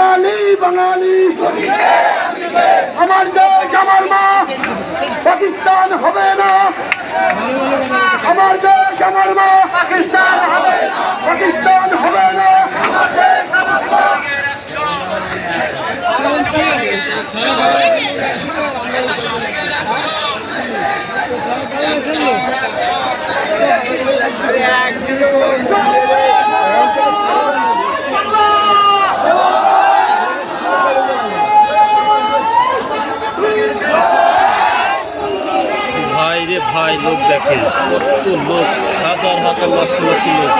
বাঙালি বাঙালি। আমার দেশ, আমার মা, পাকিস্তান হবে না। আমার দেশ, আমার মা, পাকিস্তান হবে পাকিস্তান হবে না। ভাই ভাই, লোক দেখেন। কত লোক, হাজার হাজার লক্ষ লক্ষ লোক।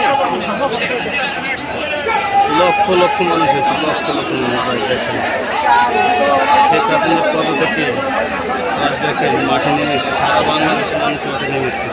লক্ষ লক্ষ মানুষ হয়েছে লক্ষ লক্ষ মানুষ ভাই, দেখেন। শেখ পদ থেকে আর দেখেন, মাঠে নেমেছে সারা বাংলাদেশের মানুষ মাঠে নেমেছে।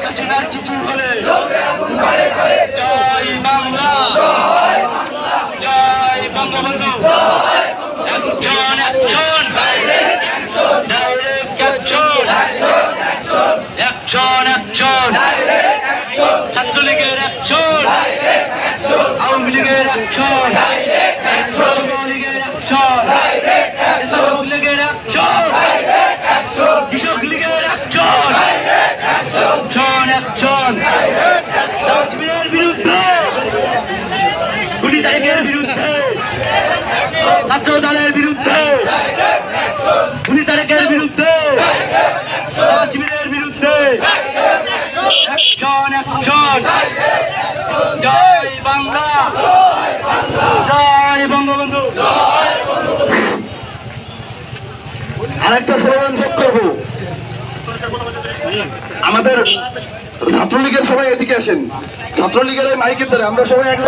হাসিনার কিছু হলে জয় বাংলা জয় বঙ্গবন্ধু একজন একজন ডাইরেক্ট একজন একজন একজন ছাত্রলীগের একজন আওয়ামী লীগের একজন যুবলীগের একজন কৃষক লীগের একজন কৃষক লীগের একজন একজন একজন কাশ্মীরের বিরুদ্ধে। গুলি তারিখের বিরুদ্ধে। ছাত্র দলের বিরুদ্ধে। গুলি তারিখের বিরুদ্ধে কাশ্মীরের বিরুদ্ধে একজন একজন জয় বাংলা। জয় বঙ্গবন্ধু। আরেকটা স্লোগান যোগ করব। আমাদের ছাত্রলীগের সবাই এদিকে আসেন। ছাত্রলীগের এই মাইকের ধরে আমরা সবাই এক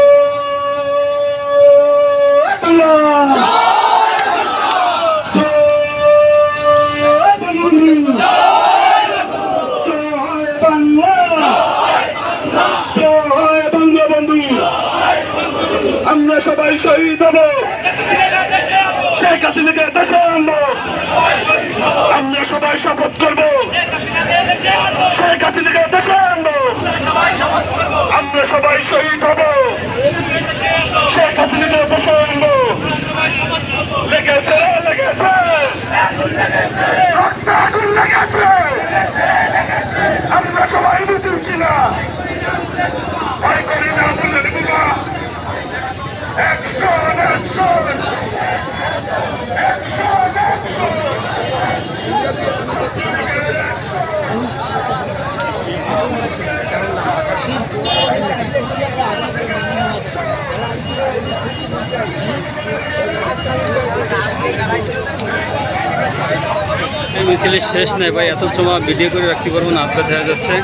আমরা সবাই শহীদ হব। শেখ হাসিনাকে দেশে আনব। আমরা সবাই শপথ করব। শেখ হাসিনাকে দেশে আনব। আমরা সবাই শহীদ হব শেখ হাসিনাকে দেশে আনব লেগেছে লেগেছে রক্ত আগুন লেগেছে আমরা সবাই বুঝছি না ভয় করি না বলে দেবো না একশন একশন একশন একশন এই মিছিলের শেষ নেই, ভাই। এত সময় ভিডিও করে রাখতে পারব না? আত্মা দেখা যাচ্ছে।